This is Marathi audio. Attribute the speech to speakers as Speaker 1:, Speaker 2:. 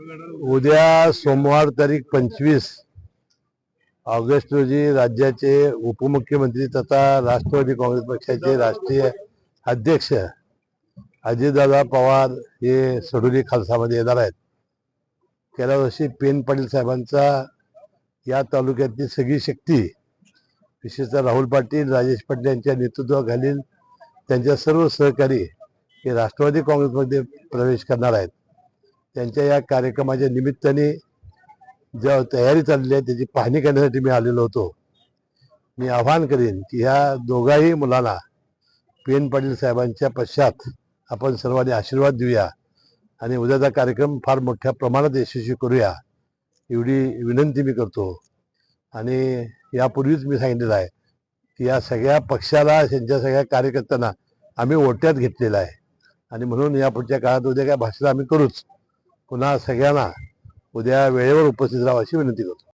Speaker 1: उद्या सोमवार तारीख पंचवीस ऑगस्ट रोजी राज्याचे उपमुख्यमंत्री तथा राष्ट्रवादी काँग्रेस पक्षाचे राष्ट्रीय अध्यक्ष अजितदादा पवार हे सडोली खालसामध्ये येणार आहेत. गेल्या वर्षी पेन पाटील साहेबांचा या तालुक्यातली सगळी शक्ती विशेषतः राहुल पाटील राजेश पाटील यांच्या नेतृत्वाखालील त्यांच्या सर्व सहकारी हे राष्ट्रवादी काँग्रेसमध्ये प्रवेश करणार आहेत. त्यांच्या या कार्यक्रमाच्या निमित्ताने ज्या तयारी चालली आहे त्याची पाहणी करण्यासाठी मी आलेलो होतो. मी आवाहन करेन की ह्या दोघाही मुलांना पी एन पाटील साहेबांच्या पश्चात आपण सर्वांनी आशीर्वाद देऊया आणि उद्याचा कार्यक्रम फार मोठ्या प्रमाणात यशस्वी करूया एवढी विनंती मी करतो. आणि यापूर्वीच मी सांगितलेलं आहे की या सगळ्या पक्षाला त्यांच्या सगळ्या कार्यकर्त्यांना आम्ही ओट्यात घेतलेलं आहे. आणि म्हणून या पुढच्या काळात उद्या काय भाषण आम्ही करूच. पुन्हा सगळ्यांना उद्या वेळेवर उपस्थित राहावं अशी विनंती करतो.